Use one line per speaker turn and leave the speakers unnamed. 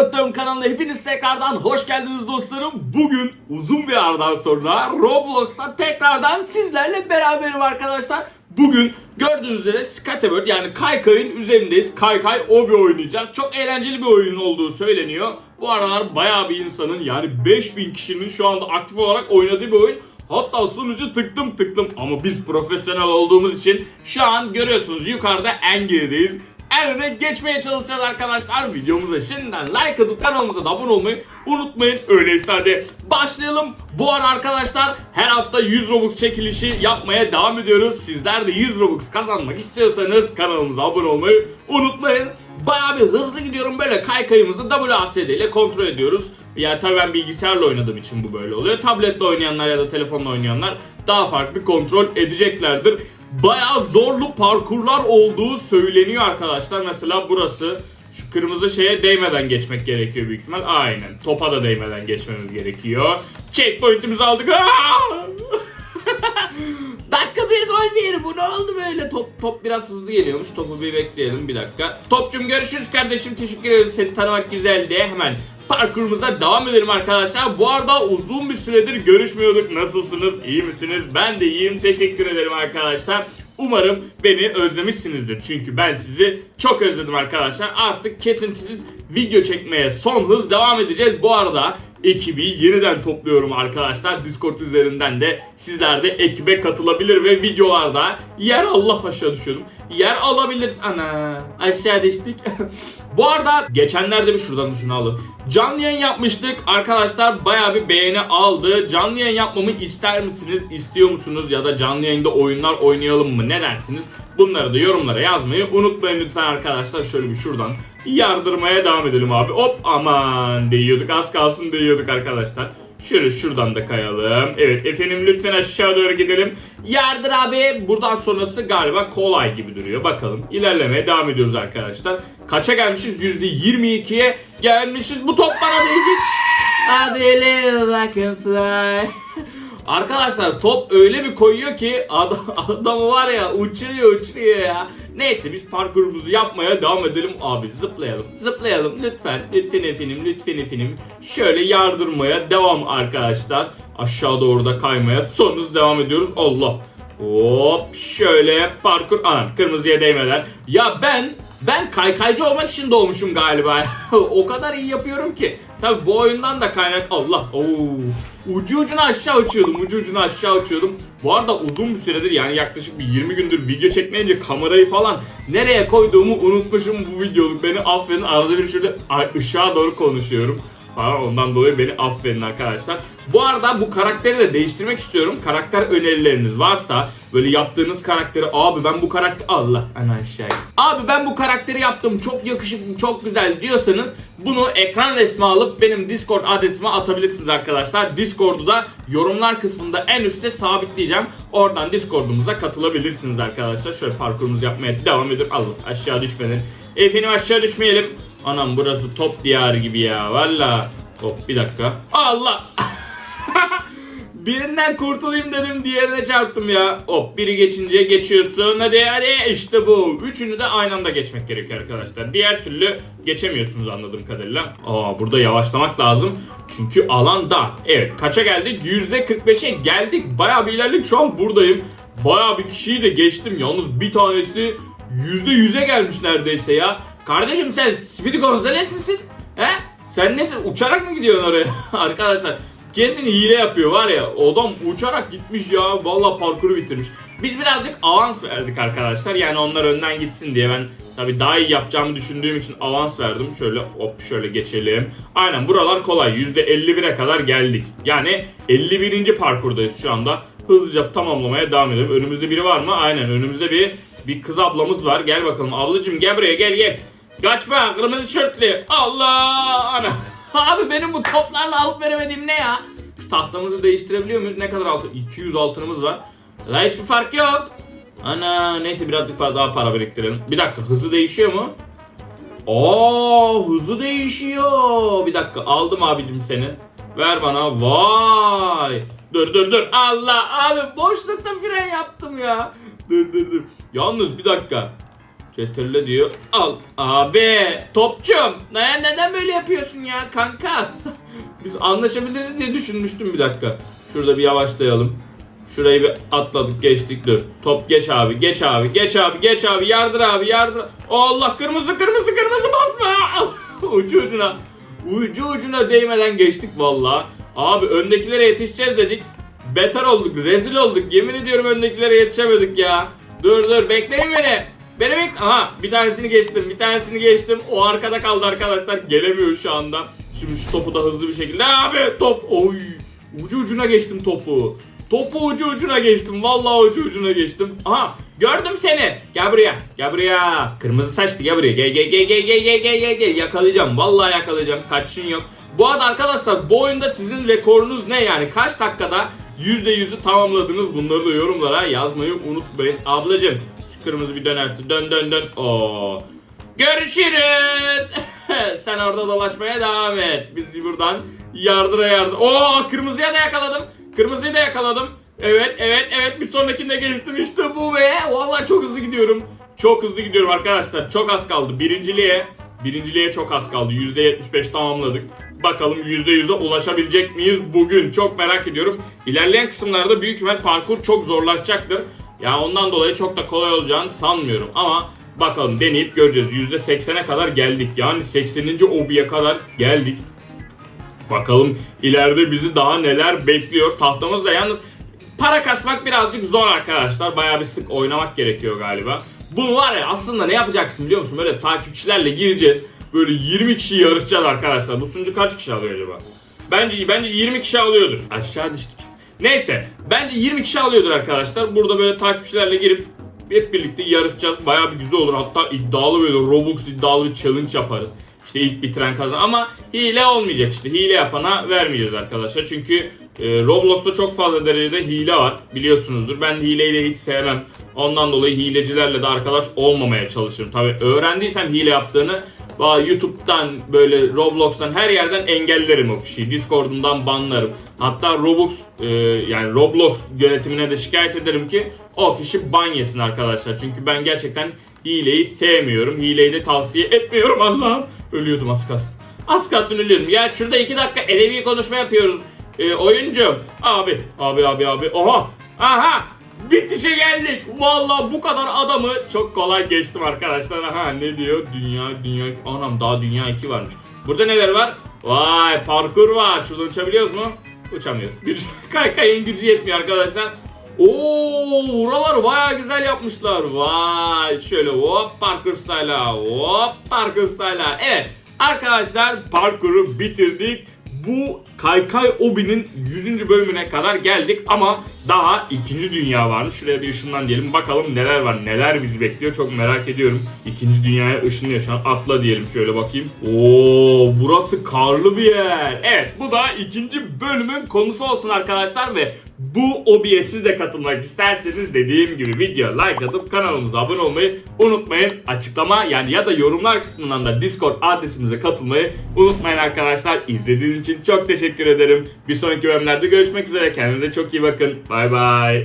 Öttüm kanalına hepiniz tekrardan hoş geldiniz dostlarım. Bugün uzun bir aradan sonra Roblox'ta tekrardan sizlerle beraberim arkadaşlar. Bugün gördüğünüz üzere Scatterbird yani Kaykay'ın üzerindeyiz. Kaykay Obi oynayacağız. Çok eğlenceli bir oyun olduğu söyleniyor. Bu aralar bayağı bir insanın yani 5000 kişinin şu anda aktif olarak oynadığı bir oyun. Hatta sonucu tıktım tıktım ama biz profesyonel olduğumuz için şu an görüyorsunuz yukarıda en gerideyiz. En öne geçmeye çalışacağız arkadaşlar. Videomuza şimdiden like atıp kanalımıza da abone olmayı unutmayın. Öyleyse hadi başlayalım. Bu ara arkadaşlar her hafta 100 Robux çekilişi yapmaya devam ediyoruz. Sizler de 100 Robux kazanmak istiyorsanız kanalımıza abone olmayı unutmayın. Bayağı bir hızlı gidiyorum böyle kaykayımızı WASD ile kontrol ediyoruz. Yani tabii ben bilgisayarla oynadığım için bu böyle oluyor. Tabletle oynayanlar ya da telefonla oynayanlar daha farklı kontrol edeceklerdir. Bayağı zorlu parkurlar olduğu söyleniyor arkadaşlar. Mesela burası şu kırmızı şeye değmeden geçmek gerekiyor büyük ihtimal. Aynen. Topa da değmeden geçmemiz gerekiyor. Checkpoint'imizi aldık. Dakika bir gol bir. Bu ne oldu böyle? Top top biraz hızlı geliyormuş. Topu bir bekleyelim bir dakika. Topçum görüşürüz kardeşim. Teşekkür ederim. Seni tanımak güzeldi. Hemen parkurumuza devam edelim arkadaşlar. Bu arada uzun bir süredir görüşmüyorduk. Nasılsınız? İyi misiniz? Ben de iyiyim. Teşekkür ederim arkadaşlar. Umarım beni özlemişsinizdir. Çünkü ben sizi çok özledim arkadaşlar. Artık kesintisiz video çekmeye son hız devam edeceğiz. Bu arada ekibi yeniden topluyorum arkadaşlar. Discord üzerinden de sizler de ekibe katılabilir ve videolarda yer Allah aşağı düşüyordum. Yer alabilir. Ana aşağı düştük. Bu arada geçenlerde bir şuradan şunu alın. Canlı yayın yapmıştık. Arkadaşlar baya bir beğeni aldı. Canlı yayın yapmamı ister misiniz? İstiyor musunuz? Ya da canlı yayında oyunlar oynayalım mı? Ne dersiniz? Bunları da yorumlara yazmayı unutmayın lütfen arkadaşlar. Şöyle bir şuradan yardırmaya devam edelim abi. Hop aman değiyorduk. Az kalsın değiyorduk arkadaşlar. Şöyle şuradan da kayalım. Evet efendim lütfen aşağı doğru gidelim. Yardır abi. Buradan sonrası galiba kolay gibi duruyor. Bakalım. İlerlemeye devam ediyoruz arkadaşlar. Kaça gelmişiz? %22'ye gelmişiz. Bu top bana değecek. I believe I can fly. Arkadaşlar top öyle bir koyuyor ki adam, adamı var ya uçuruyor uçuruyor ya. Neyse biz parkurumuzu yapmaya devam edelim abi zıplayalım. Zıplayalım lütfen lütfen efendim lütfen efendim. Şöyle yardırmaya devam arkadaşlar. Aşağı doğru da kaymaya son hız devam ediyoruz. Allah. Hop şöyle parkur anam kırmızıya değmeden. Ya ben ben kaykaycı olmak için doğmuşum galiba. o kadar iyi yapıyorum ki. Tabi bu oyundan da kaynak Allah. Oo. Ucu ucuna aşağı uçuyordum. Ucu ucuna aşağı uçuyordum. Bu arada uzun bir süredir yani yaklaşık bir 20 gündür video çekmeyince kamerayı falan nereye koyduğumu unutmuşum bu videoluk. Beni affedin. Arada bir şöyle ışığa doğru konuşuyorum falan ondan dolayı beni affedin arkadaşlar. Bu arada bu karakteri de değiştirmek istiyorum. Karakter önerileriniz varsa böyle yaptığınız karakteri abi ben bu karakter Allah ana aşağıya. Abi ben bu karakteri yaptım çok yakışıklı çok güzel diyorsanız bunu ekran resmi alıp benim Discord adresime atabilirsiniz arkadaşlar. Discord'u da yorumlar kısmında en üstte sabitleyeceğim. Oradan Discord'umuza katılabilirsiniz arkadaşlar. Şöyle parkurumuzu yapmaya devam edelim. Allah aşağı düşmeden. Efendim aşağı düşmeyelim. Anam burası top diyarı gibi ya valla. Hop bir dakika. Allah. Birinden kurtulayım dedim diğerine çarptım ya. Hop biri geçince geçiyorsun. Hadi hadi işte bu. Üçünü de aynı anda geçmek gerekiyor arkadaşlar. Diğer türlü geçemiyorsunuz anladığım kadarıyla. Aa burada yavaşlamak lazım. Çünkü alan dar. Evet kaça geldik? %45'e geldik. Bayağı bir ilerledik. Şu an buradayım. Bayağı bir kişiyi de geçtim. Yalnız bir tanesi %100'e gelmiş neredeyse ya. Kardeşim sen Speedy Gonzales misin? He? Sen nesin? Uçarak mı gidiyorsun oraya? Arkadaşlar kesin hile yapıyor var ya. Adam uçarak gitmiş ya. Valla parkuru bitirmiş. Biz birazcık avans verdik arkadaşlar. Yani onlar önden gitsin diye ben tabii daha iyi yapacağımı düşündüğüm için avans verdim. Şöyle hop şöyle geçelim. Aynen buralar kolay. %51'e kadar geldik. Yani 51. parkurdayız şu anda. Hızlıca tamamlamaya devam edelim. Önümüzde biri var mı? Aynen önümüzde bir bir kız ablamız var. Gel bakalım. Ablacım gel buraya gel gel. Kaçma kırmızı şortlu. Allah ana. Abi benim bu toplarla alıp veremediğim ne ya? Şu tahtamızı değiştirebiliyor muyuz? Ne kadar altın? 200 altınımız var. La hiçbir fark yok. Ana neyse birazcık daha para biriktirelim. Bir dakika hızı değişiyor mu? Oo hızı değişiyor. Bir dakika aldım abicim seni. Ver bana. Vay. Dur dur dur. Allah abi boşlukta fren yaptım ya. Dur dur dur. Yalnız bir dakika. Cetirle diyor. Al. Abi topçum. Ne, neden böyle yapıyorsun ya kanka? Biz anlaşabiliriz diye düşünmüştüm bir dakika. Şurada bir yavaşlayalım. Şurayı bir atladık geçtik dur. Top geç abi geç abi geç abi geç abi yardır abi yardır. Allah kırmızı kırmızı kırmızı basma. ucu ucuna. Ucu ucuna değmeden geçtik valla. Abi öndekilere yetişeceğiz dedik. Beter olduk rezil olduk. Yemin ediyorum öndekilere yetişemedik ya. Dur dur bekleyin beni. Beni bek... Aha bir tanesini geçtim bir tanesini geçtim. O arkada kaldı arkadaşlar. Gelemiyor şu anda. Şimdi şu topu da hızlı bir şekilde. Abi top. Oy. Ucu ucuna geçtim topu. Topu ucu ucuna geçtim. Vallahi ucu ucuna geçtim. Aha gördüm seni. Gel buraya. Gel buraya. Kırmızı saçlı gel buraya. Gel gel gel gel gel gel gel gel gel. Yakalayacağım. Vallahi yakalayacağım. Kaçışın yok. Bu arada arkadaşlar bu oyunda sizin rekorunuz ne yani? Kaç dakikada %100'ü tamamladınız? Bunları da yorumlara yazmayı unutmayın. Ablacım şu kırmızı bir dönersin. Dön dön dön. Oo. Görüşürüz. Sen orada dolaşmaya devam et. Biz buradan yardıra yardır. Oo kırmızıya da yakaladım. Kırmızıyı da yakaladım. Evet evet evet bir sonrakinde geçtim işte bu ve vallahi çok hızlı gidiyorum. Çok hızlı gidiyorum arkadaşlar. Çok az kaldı. Birinciliğe birinciliğe çok az kaldı. %75 tamamladık. Bakalım %100'e ulaşabilecek miyiz bugün? Çok merak ediyorum. İlerleyen kısımlarda büyük ihtimal parkur çok zorlaşacaktır. Ya ondan dolayı çok da kolay olacağını sanmıyorum ama bakalım deneyip göreceğiz. %80'e kadar geldik. Yani 80. obiye kadar geldik. Bakalım ileride bizi daha neler bekliyor. Tahtamız da yalnız para kasmak birazcık zor arkadaşlar. Bayağı bir sık oynamak gerekiyor galiba. Bunu var ya aslında ne yapacaksın biliyor musun? Böyle takipçilerle gireceğiz. Böyle 20 kişi yarışacağız arkadaşlar. Bu sunucu kaç kişi alıyor acaba? Bence bence 20 kişi alıyordur. Aşağı düştük. Neyse bence 20 kişi alıyordur arkadaşlar. Burada böyle takipçilerle girip hep birlikte yarışacağız. Bayağı bir güzel olur. Hatta iddialı böyle Robux iddialı bir challenge yaparız. İşte ilk bitiren kazan ama hile olmayacak işte. Hile yapana vermeyeceğiz arkadaşlar. Çünkü e, Roblox'ta çok fazla derecede hile var. Biliyorsunuzdur. Ben hileyi de hiç sevmem. Ondan dolayı hilecilerle de arkadaş olmamaya çalışırım. Tabi öğrendiysem hile yaptığını YouTube'dan böyle Roblox'tan her yerden engellerim o kişiyi. Discord'umdan banlarım. Hatta Roblox e, yani Roblox yönetimine de şikayet ederim ki o kişi ban yesin arkadaşlar. Çünkü ben gerçekten hileyi sevmiyorum. Hileyi de tavsiye etmiyorum Allah'ım. Ölüyordum az kalsın. Az kalsın ölüyordum. Ya şurada iki dakika edebi konuşma yapıyoruz. E, oyuncu. Abi abi abi abi. Oha. Aha. Bitişe geldik. Vallahi bu kadar adamı çok kolay geçtim arkadaşlar. Ha ne diyor? Dünya dünya anam daha dünya 2 varmış. Burada neler var? Vay parkur var. Şuradan uçabiliyoruz mu? Uçamıyoruz. Bir kaykayın gücü yetmiyor arkadaşlar. Oo, buralar baya güzel yapmışlar. Vay şöyle hop parkur style'a hop parkur style'a. Evet arkadaşlar parkuru bitirdik. Bu Kaykay Obi'nin 100. bölümüne kadar geldik ama daha ikinci dünya vardı. Şuraya bir ışınlan diyelim. Bakalım neler var, neler bizi bekliyor. Çok merak ediyorum. İkinci dünyaya ışınlıyor şu. Atla diyelim şöyle bakayım. Oo, burası karlı bir yer. Evet, bu da ikinci bölümün konusu olsun arkadaşlar ve bu obiye siz de katılmak isterseniz dediğim gibi video like atıp kanalımıza abone olmayı unutmayın. Açıklama yani ya da yorumlar kısmından da Discord adresimize katılmayı unutmayın arkadaşlar. İzlediğiniz için çok teşekkür ederim. Bir sonraki bölümlerde görüşmek üzere. Kendinize çok iyi bakın. Bay bay.